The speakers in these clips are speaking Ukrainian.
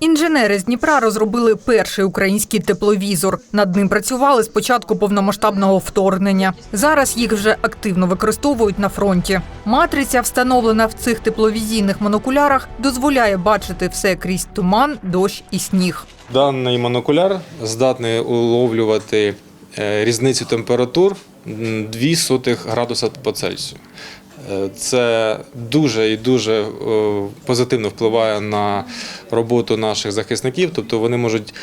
Інженери з Дніпра розробили перший український тепловізор. Над ним працювали з початку повномасштабного вторгнення. Зараз їх вже активно використовують на фронті. Матриця, встановлена в цих тепловізійних монокулярах, дозволяє бачити все крізь туман, дощ і сніг. Даний монокуляр здатний уловлювати е, різницю температур м, 2 сотих градуса по Цельсію. Е, Це дуже і дуже е, позитивно впливає на роботу наших захисників, тобто вони можуть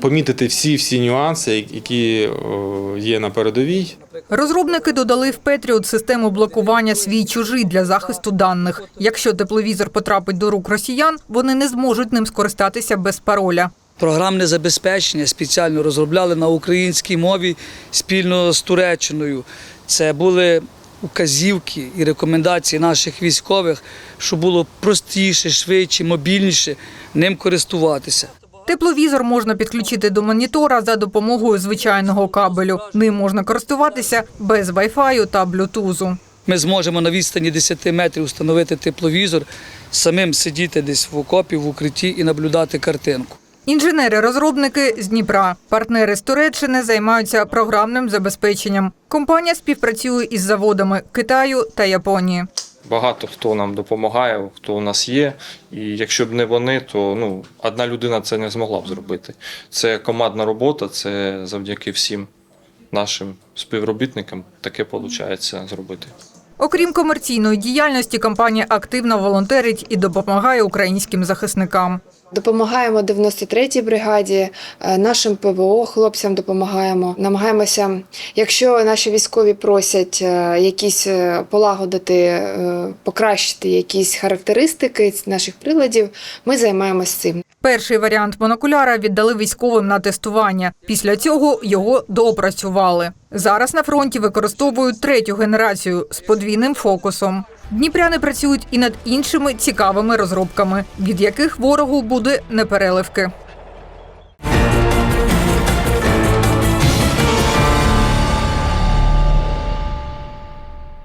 помітити всі всі нюанси, які е, є на передовій. Розробники додали в Петріот систему блокування свій чужий для захисту даних. Якщо тепловізор потрапить до рук росіян, вони не зможуть ним скористатися без пароля. Програмне забезпечення спеціально розробляли на українській мові спільно з Туреччиною. Це були указівки і рекомендації наших військових, щоб було простіше, швидше, мобільніше ним користуватися. Тепловізор можна підключити до монітора за допомогою звичайного кабелю. Ним можна користуватися без Wi-Fi та блютузу. Ми зможемо на відстані 10 метрів встановити тепловізор, самим сидіти десь в окопі, в укритті і наблюдати картинку. Інженери-розробники з Дніпра, партнери з Туреччини займаються програмним забезпеченням. Компанія співпрацює із заводами Китаю та Японії. Багато хто нам допомагає, хто у нас є. І якщо б не вони, то ну, одна людина це не змогла б зробити. Це командна робота, це завдяки всім нашим співробітникам таке виходить зробити. Окрім комерційної діяльності, компанія активно волонтерить і допомагає українським захисникам. Допомагаємо 93-й бригаді, е, нашим ПВО хлопцям допомагаємо. Намагаємося, якщо наші військові просять е, якісь е, полагодити, покращити якісь характеристики наших приладів, ми займаємося цим. Перший варіант монокуляра віддали військовим на тестування. Після цього його доопрацювали. Зараз на фронті використовують третю генерацію з подвійним фокусом. Дніпряни працюють і над іншими цікавими розробками, від яких ворогу буде непереливки.